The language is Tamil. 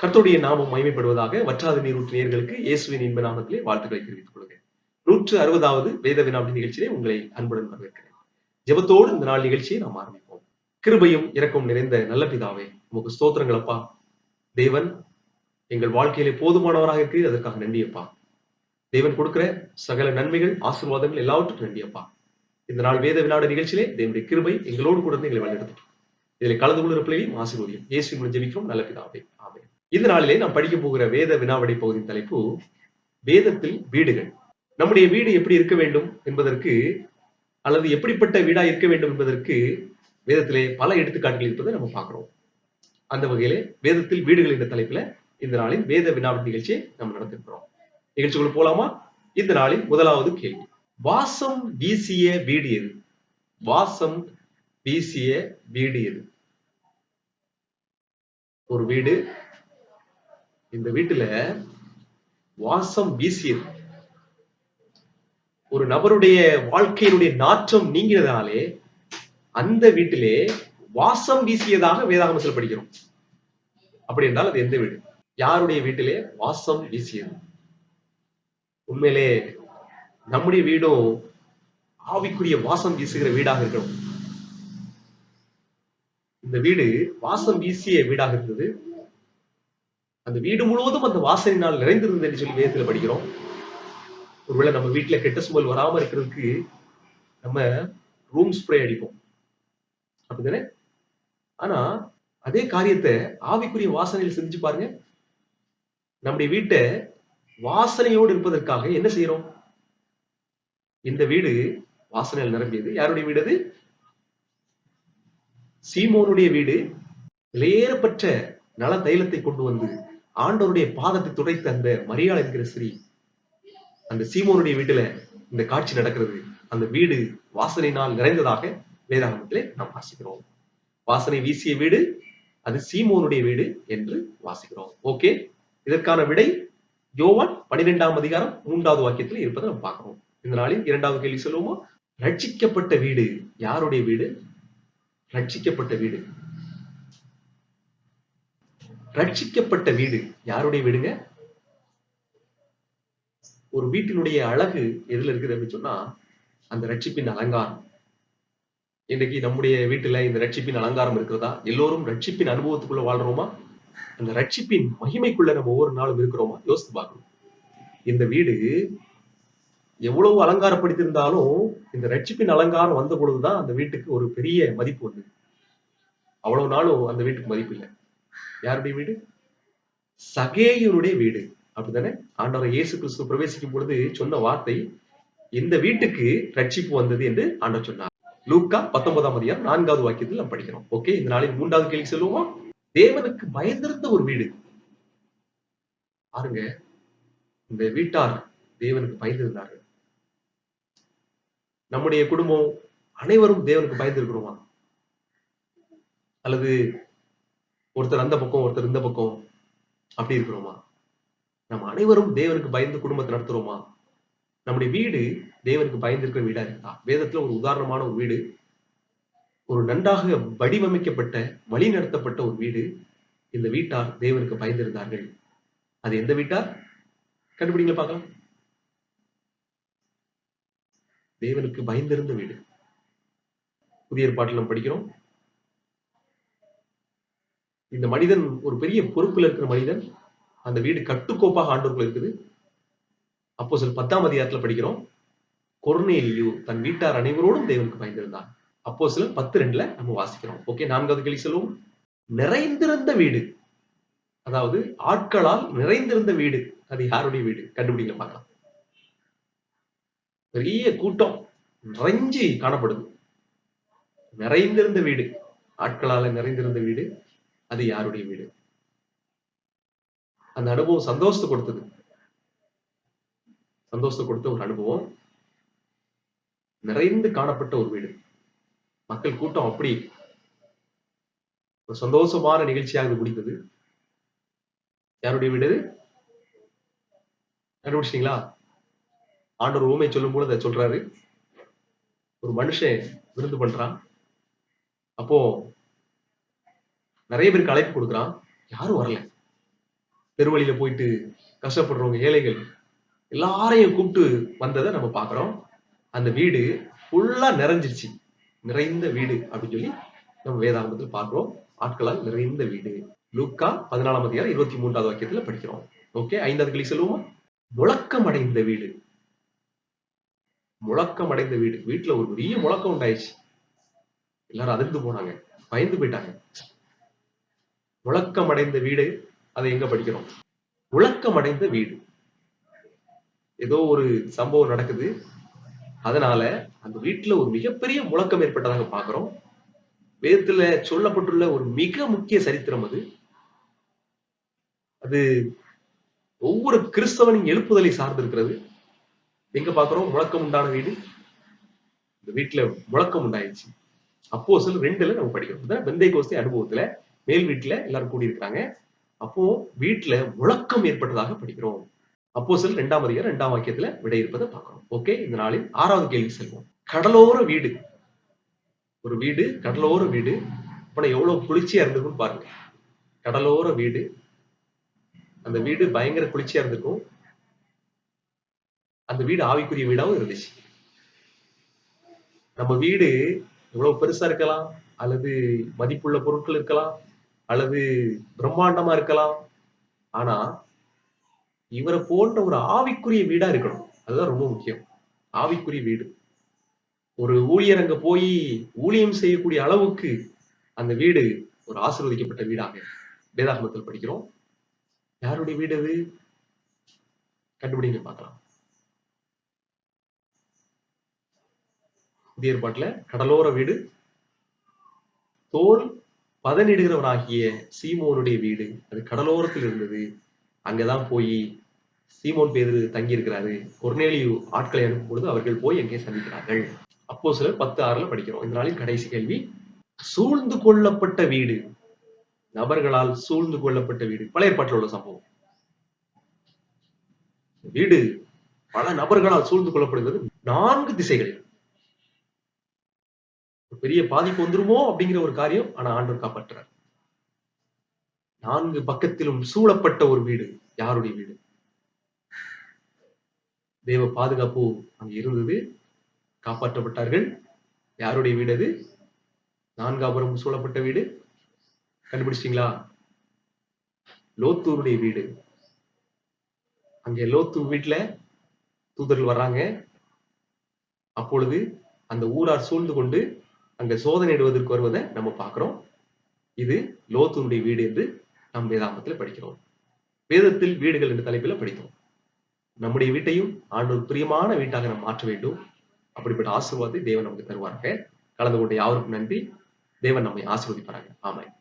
கர்த்தருடைய நாமம் மகிமைப்படுவதாக வற்றாத நீரூற்று நேர்களுக்கு இயேசுவின் இன்ப நாமத்திலே வாழ்த்துக்களை தெரிவித்துக் கொள்கிறேன். நூற்று அறுபதாவது வேத வினாடி நிகழ்ச்சியிலே உங்களை அன்புடன் வரவேற்கிறேன். ஜெபத்தோடு இந்த நாள் நிகழ்ச்சியை நாம் ஆரம்பிப்போம். கிருபையும் இறக்கும் நிறைந்த நல்ல பிதாவே உமக்கு ஸ்தோத்திரங்கள் அப்பா. தேவன் எங்கள் வாழ்க்கையிலே போதுமானவராக இருக்கிறது அதற்காக நன்றியப்பா தேவன் கொடுக்கிற சகல நன்மைகள் ஆசீர்வாதங்கள் எல்லாவற்றுக்கும் நன்றியப்பா இந்த நாள் வேத வினாட நிகழ்ச்சியிலே தேவனுடைய கிருபை எங்களோடு கூட இருந்து எங்களை வழிநடத்தும். இதில் கலந்து கொள்கிற பிள்ளைகளையும் ஆசீர்வதியும். இயேசு மூலம் ஜெபிக்கும் நல்ல பிதாவே. ஆமே இந்த நாளிலே நாம் படிக்க போகிற வேத வினாவடை பகுதியின் தலைப்பு வேதத்தில் வீடுகள். நம்முடைய வீடு எப்படி இருக்க வேண்டும் என்பதற்கு அல்லது எப்படிப்பட்ட வீடா இருக்க வேண்டும் என்பதற்கு வேதத்திலே பல எடுத்துக்காட்டுகள் இருப்பதை நம்ம பார்க்கிறோம். அந்த வகையிலே வேதத்தில் வீடுகள் என்ற தலைப்புல இந்த நாளின் வேத வினாவடி நிகழ்ச்சியை நம்ம நடத்திருக்கிறோம். நிகழ்ச்சிக்குள்ள போலாமா? இந்த நாளின் முதலாவது கேள்வி. வாசம் வீசிய வீடு எது? வாசம் வீசிய வீடு எது? ஒரு வீடு இந்த வீட்டுல வாசம் வீசியது. ஒரு நபருடைய வாழ்க்கையினுடைய நாற்றம் நீங்கிறதுனாலே அந்த வீட்டிலே வாசம் வீசியதாக வேதாகமத்தில் படிக்கிறோம். அப்படி என்றால் அது எந்த வீடு? யாருடைய வீட்டிலே வாசம் வீசியது? உண்மையிலே நம்முடைய வீடும் ஆவிக்குரிய வாசம் வீசுகிற வீடாக இருக்கணும் இந்த வீடு வாசம் வீசிய வீடாக இருந்தது. அந்த வீடு முழுவதும் அந்த வாசனையினால் நிறைந்திருந்தது என்று சொல்லி வேதத்துல படிக்கிறோம். ஒருவேளை நம்ம வீட்டுல கெட்ட ஸ்மெல் வராம இருக்கிறதுக்கு நம்ம ரூம் ஸ்ப்ரே அடிப்போம். அப்படிதானே ஆனா அதே காரியத்தை ஆவிக்குரிய வாசனையில் செஞ்சு பாருங்க. நம்முடைய வீட்டை வாசனையோடு இருப்பதற்காக என்ன செய்யறோம்? இந்த வீடு வாசனையில் நிரம்பியது. யாருடைய வீடு அது? சீமோனுடைய வீடு. விலையேறப்பட்ட நல தைலத்தை கொண்டு வந்து ஆண்டவருடைய பாதத்தை துடைத்த அந்த மரியாள் என்கிற ஸ்ரீ அந்த சீமோனுடைய வீட்டுல இந்த காட்சி நடக்கிறது. அந்த வீடு வாசனையினால் நிறைந்ததாக வேதாகமத்திலே நாம் வாசிக்கிறோம். வாசனை வீசிய வீடு அது சீமோனுடைய வீடு என்று வாசிக்கிறோம். ஓகே? இதற்கான விடை யோவான் பனிரெண்டாம் அதிகாரம் மூன்றாவது வாக்கியத்தில் இருப்பதை நம்ம பார்க்கிறோம். இந்த நாளில் இரண்டாவது கேள்வி சொல்லுவோமா? ரட்சிக்கப்பட்ட வீடு. யாருடைய வீடு? ரட்சிக்கப்பட்ட வீடு. ரட்சிக்கப்பட்ட வீடு. யாருடைய வீடுங்க? ஒரு வீட்டினுடைய அழகு எதுல இருக்குது அப்படின்னு சொன்னா அந்த ரட்சிப்பின் அலங்காரம். இன்னைக்கு நம்முடைய வீட்டுல இந்த ரட்சிப்பின் அலங்காரம் இருக்கிறதா? எல்லோரும் ரட்சிப்பின் அனுபவத்துக்குள்ள வாழ்றோமா? அந்த ரட்சிப்பின் மகிமைக்குள்ள நம்ம ஒவ்வொரு நாளும் இருக்கிறோமா? யோசித்து பார்க்கணும். இந்த வீடு எவ்வளவு அலங்காரப்படுத்தியிருந்தாலும் இந்த ரட்சிப்பின் அலங்காரம் வந்த பொழுதுதான் அந்த வீட்டுக்கு ஒரு பெரிய மதிப்பு வந்தது. அவ்வளவு நாளும் அந்த வீட்டுக்கு மதிப்பு இல்லை. யாருடைய வீடு? சகேயருடைய வீடு. அப்படித்தானே? ஆண்டவர் இயேசு கிறிஸ்து பிரவேசிக்கும் பொழுது சொன்ன வார்த்தை இந்த வீட்டுக்கு ரட்சிப்பு வந்தது என்று ஆண்டவர் சொன்னார். லூக்கா பத்தொன்பதாம் அதிகாரம் நான்காவது வாக்கியத்தில் நாம் படிக்கிறோம். ஓகே இந்த நாளில் மூன்றாவது கேள்வி சொல்லுவோமா? தேவனுக்கு பயந்திருந்த ஒரு வீடு. பாருங்க இந்த வீட்டார் தேவனுக்கு பயந்திருந்தார்கள். நம்முடைய குடும்பம் அனைவரும் தேவனுக்கு பயந்திருக்கிறோமா? அல்லது ஒருத்தர் அந்த பக்கம் ஒருத்தர் இந்த பக்கம் அப்படி இருக்கிறோமா? நம்ம அனைவரும் தேவனுக்கு பயந்து குடும்பத்தை நடத்துறோமா? நம்முடைய வீடு தேவனுக்கு பயந்திருக்கிற வீடா இருக்கா? வேதத்துல ஒரு உதாரணமான ஒரு வீடு. ஒரு நன்றாக வடிவமைக்கப்பட்ட வழி நடத்தப்பட்ட ஒரு வீடு. இந்த வீட்டார் தேவனுக்கு பயந்திருந்தார்கள். அது எந்த வீட்டார்? கண்டுபிடிங்க பார்க்கலாம். தேவனுக்கு பயந்திருந்த வீடு. புதிய ஏற்பாட்டில் நம்ம படிக்கிறோம். இந்த மனிதன் ஒரு பெரிய பொறுப்பில் இருக்கிற மனிதன் அந்த வீடு கட்டுக்கோப்பாக ஆண்டோருக்குள்ள இருக்குது. அப்போ சில பத்தாம் அதிகாரத்துல படிக்கிறோம். கொர்னேலியு தன் வீட்டார் அனைவரோடும் தேவனுக்கு பயந்திருந்தான். அப்போ சில பத்து ரெண்டுல நம்ம வாசிக்கிறோம். ஓகே நான்காவது கேள்வி சொல்லுவோம். நிறைந்திருந்த வீடு. அதாவது ஆட்களால் நிறைந்திருந்த வீடு. அது யாருடைய வீடு? கண்டுபிடிக்க பார்க்கலாம். பெரிய கூட்டம் நிறைஞ்சி காணப்படுது. நிறைந்திருந்த வீடு. ஆட்களால நிறைந்திருந்த வீடு. அது யாருடைய வீடு? அந்த அனுபவம் சந்தோஷத்தை கொடுத்தது. சந்தோஷத்தை கொடுத்த ஒரு அனுபவம். நிறைந்து காணப்பட்ட ஒரு வீடு. மக்கள் கூட்டம் அப்படி ஒரு சந்தோஷமான நிகழ்ச்சியாக முடிந்தது. யாருடைய வீடு கண்டுபிடிச்சிங்களா ஆண்டவர் ஊமை சொல்லும் போது அதை சொல்றாரு. ஒரு மனுஷன் விருந்து பண்றான். அப்போ நிறைய பேருக்கு அழைப்பு கொடுக்குறான். யாரும் வரல. தெருவழியில போயிட்டு கஷ்டப்படுறவங்க ஏழைகள் எல்லாரையும் கூப்பிட்டு வந்ததை நம்ம பார்க்கிறோம். அந்த வீடு ஃபுல்லா நிறைஞ்சிருச்சு. நிறைந்த வீடு அப்படின்னு சொல்லி நம்ம வேதாகமத்தில் பார்க்கிறோம். ஆட்களால் நிறைந்த வீடு. லூக்கா பதினாலாம் அதிகாரம் இருபத்தி மூன்றாவது வாக்கியத்துல படிக்கிறோம். ஓகே ஐந்தாவது கிளி சொல்லுவோமா? முழக்கம் அடைந்த வீடு. முழக்கம் அடைந்த வீடு. வீட்டுல ஒரு பெரிய முழக்கம் உண்டாயிடுச்சு. எல்லாரும் அதிர்ந்து போனாங்க. பயந்து போயிட்டாங்க. முழக்கம் அடைந்த வீடு அதை எங்க படிக்கிறோம்? முழக்கம் அடைந்த வீடு. ஏதோ ஒரு சம்பவம் நடக்குது. அதனால அந்த வீட்டுல ஒரு மிகப்பெரிய முழக்கம் ஏற்பட்டதாக பாக்குறோம் வேதத்துல சொல்லப்பட்டுள்ள ஒரு மிக முக்கிய சரித்திரம் அது. அது ஒவ்வொரு கிறிஸ்தவனின் எழுப்புதலை சார்ந்திருக்கிறது. எங்க பாக்குறோம் முழக்கம் உண்டான வீடு. இந்த வீட்டுல முழக்கம் உண்டாயிடுச்சு அப்போ சில ரெண்டுல நம்ம படிக்கிறோம். வெந்தை கோஸ்தி அனுபவத்துல மேல் வீட்டுல எல்லாரும் கூடியிருக்கிறாங்க. அப்போ வீட்டுல முழக்கம் ஏற்பட்டதாக படிக்கிறோம். அப்போ சில ரெண்டாம் அதிகாரம் ரெண்டாம் வாக்கியத்துல விடை இருப்பதை பார்க்கிறோம். ஓகே இந்த நாளில் ஆறாவது கேள்வி செல்வோம். கடலோர வீடு. ஒரு வீடு கடலோர வீடு. அப்ப எவ்வளவு குளிர்ச்சியா இருந்திருக்கும்னு பாருங்க. கடலோர வீடு. அந்த வீடு பயங்கர குளிர்ச்சியா இருந்திருக்கும். அந்த வீடு ஆவிக்குரிய வீடாவும் இருந்துச்சு. நம்ம வீடு எவ்வளவு பெருசா இருக்கலாம் அல்லது மதிப்புள்ள பொருட்கள் இருக்கலாம் அல்லது பிரம்மாண்டமா இருக்கலாம். ஆனா இவரை போன்ற ஒரு ஆவிக்குரிய வீடா இருக்கணும். அதுதான் ரொம்ப முக்கியம். ஆவிக்குரிய வீடு. ஒரு ஊழியர் அங்க போய் ஊழியம் செய்யக்கூடிய அளவுக்கு அந்த வீடு ஒரு ஆசிர்வதிக்கப்பட்ட வீடாக வேதாகமத்தில் படிக்கிறோம். யாருடைய வீடு அது? கண்டுபிடிங்க பார்க்கலாம். புதிய ஏற்பாட்டுல கடலோர வீடு. தோல் பதனிடுகிறவராகிய சீமோனுடைய வீடு அது கடலோரத்தில் இருந்தது. அங்கதான் போய் சீமோன் பேரு தங்கி இருக்கிறாரு கொர்னேலியு ஆட்களை அனுப்பும் பொழுது அவர்கள் போய் எங்கே சந்திக்கிறார்கள். அப்போ சிலர் பத்து ஆறுல படிக்கிறோம். இந்த நாளின் கடைசி கேள்வி சூழ்ந்து கொள்ளப்பட்ட வீடு. நபர்களால் சூழ்ந்து கொள்ளப்பட்ட வீடு. பழைய ஏற்பாட்டில் உள்ள சம்பவம். வீடு பல நபர்களால் சூழ்ந்து கொள்ளப்படுகிறது. நான்கு திசைகளில். பெரிய பாதிப்பு வந்துருமோ அப்படிங்கிற ஒரு காரியம் ஆனா ஆண்டவர் காப்பாற்றுறார். நான்கு பக்கத்திலும் சூழப்பட்ட ஒரு வீடு. யாருடைய வீடு? தேவ பாதுகாப்பு அங்க இருந்தது. காப்பாற்றப்பட்டார்கள். யாருடைய வீடு அது? நான்காபுரம் சூழப்பட்ட வீடு. கண்டுபிடிச்சிட்டீங்களா? லோத்தூருடைய வீடு. அங்க லோத்து வீட்டுல தூதர்கள் வர்றாங்க. அப்பொழுது அந்த ஊரார் சூழ்ந்து கொண்டு அங்க சோதனையிடுவதற்கு வருவதை நம்ம பார்க்கிறோம். இது லோத்துனுடைய வீடு என்று நாம் வேதாமத்தில் படிக்கிறோம். வேதத்தில் வீடுகள் என்ற தலைப்பில் படித்தோம். நம்முடைய வீட்டையும் ஆண்டோர் பிரியமான வீட்டாக நாம் மாற்ற வேண்டும். அப்படிப்பட்ட ஆசீர்வாதத்தை தேவன் நமக்கு தருவார்கள் கலந்து கொண்ட யாருக்கும் நன்றி. தேவன் நம்மை ஆசீர்வதிப்பார்கள் ஆமாம்